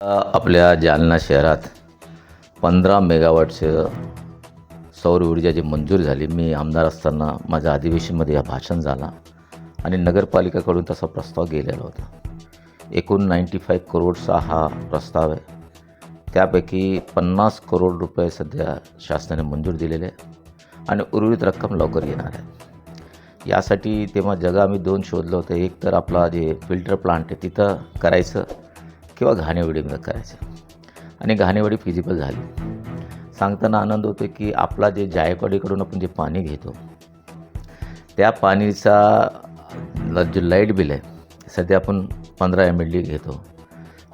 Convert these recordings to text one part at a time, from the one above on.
आपल्या जालना शहरात पंधरा मेगावॉटचं सौर ऊर्जा जी मंजूर झाली मी आमदार असताना माझ्या अधिवेशनमध्ये हा भाषण झाला आणि नगरपालिकाकडून तसा प्रस्ताव गेलेला होता. एकूण नाईंटी फाईव्ह करोडचा हा प्रस्ताव आहे. त्यापैकी पन्नास करोड रुपये सध्या शासनाने मंजूर दिलेले आहे आणि उर्वरित रक्कम लवकर येणार आहे. यासाठी तेव्हा जगा आम्ही दोन शोधलं होतं. एक तर आपला जे फिल्टर प्लांट आहे तिथं करायचं. किंवा घाणेवडी करायचं आणि घाणेवडी फिजिबल झाली. सांगताना आनंद होतो की आपला जे जायकवाडीकडून आपण जे पाणी घेतो त्या पाणीचा जे लाइट बिल आहे सध्या आपण पंधरा एम एल डी घेतो.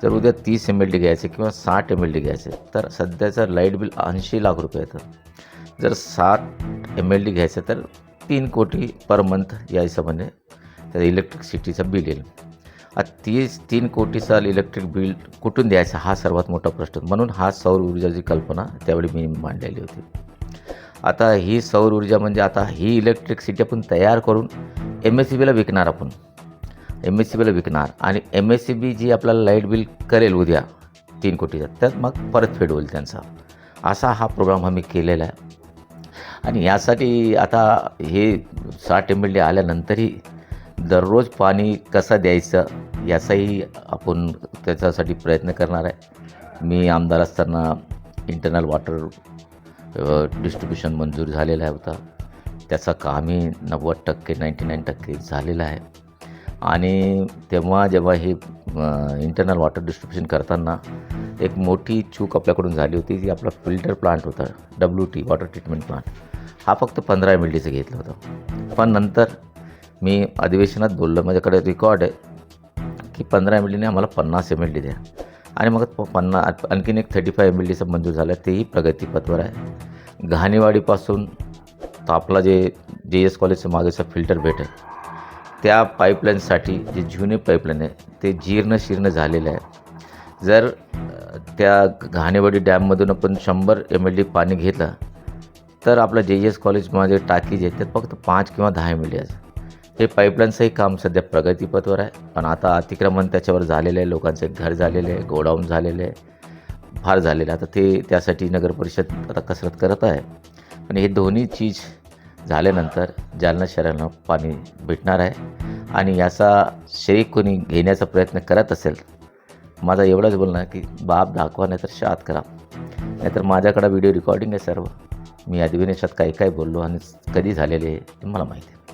जर उद्या तीस एम एल डी घ्यायचे किंवा साठ एम एल डी घ्यायचे तर सध्याचं लाइट बिल ऐंशी लाख रुपये येतं. जर साठ एम एल डी घ्यायचं तर तीन कोटी पर मंथ या हिशोबाने त्या इलेक्ट्रिसिटीचं बिल येईल. तीच तीस तीन कोटीचा इलेक्ट्रिक बिल कुठून द्यायचा हा सर्वात मोठा प्रश्न. म्हणून हा सौर ऊर्जाची कल्पना त्यावेळी मी मांडलेली होती. आता ही सौर ऊर्जा म्हणजे आता ही इलेक्ट्रिसिटी आपण तयार करून एम एस सी बीला विकणार आपण. एम एस सी बीला विकणार आणि एम एस सी बी जी आपल्याला लाइट बिल करेल उद्या तीन कोटीचा त्यात मग परतफेड होईल त्यांचा. असा हा प्रोग्राम आम्ही केलेला आहे. आणि यासाठी आता हे साठ एम एल डी आल्यानंतरही दररोज पाणी कसं द्यायचं याचाही आपण त्याच्यासाठी प्रयत्न करणार आहे. मी आमदार असताना इंटरनल वॉटर डिस्ट्रीब्युशन मंजूर झालेला आहे होता. त्याचा कामही नव्वद टक्के नाईंटी नाईन टक्के झालेलं आहे. आणि तेव्हा जेव्हा हे इंटरनल वॉटर डिस्ट्रीब्युशन करताना एक मोठी चूक आपल्याकडून झाली होती. जी आपला फिल्टर प्लांट होता W T water treatment plant हा फक्त पंधरा एम एल डीचं घेतलं होतं. पण नंतर मी अधिवेशनात बोललो माझ्याकडे रेकॉर्ड आहे. पंधरा एम एल डीने आम्हाला पन्नास एम एल डी द्या आणि मग पन्नास पन्ना आणखीन एक थर्टी फाय एम एल डीचं मंजूर झालं तेही प्रगतीपथवर आहे. घाणेवाडीपासून तर आपला जे जे एस कॉलेजचं मागेचं फिल्टर भेट आहे. त्या पाईपलाईनसाठी जे जुने पाईपलाईन आहे ते जीर्ण शीर्ण झालेलं आहे. जर त्या घाणेवाडी डॅममधून आपण शंभर एम एल डी पाणी घेतलं तर आपलं जे एस कॉलेजमध्ये टाकी जे आहे त्यात फक्त पाच किंवा दहा एम एल डी आहे हे पाईपलाईनचंही काम सध्या प्रगतीपथवर आहे. पण आता अतिक्रमण त्याच्यावर झालेलं आहे. लोकांचे घर झालेले आहे. गोडाऊन झालेले आहे. फार झालेलं आहे. आता ते त्यासाठी नगर परिषद आता कसरत करत आहे. पण हे दोन्ही चीज झाल्यानंतर जालना शहराला पाणी भेटणार आहे. आणि याचा श्रेय कोणी घेण्याचा प्रयत्न करत असेल माझा एवढंच बोलणं आहे की बाप दाखवा नाही तर शात करा. नाहीतर माझ्याकडं व्हिडिओ रेकॉर्डिंग आहे सर्व. मी अधिवेशनात काही काय बोललो आणि कधी झालेले आहे ते मला माहिती आहे.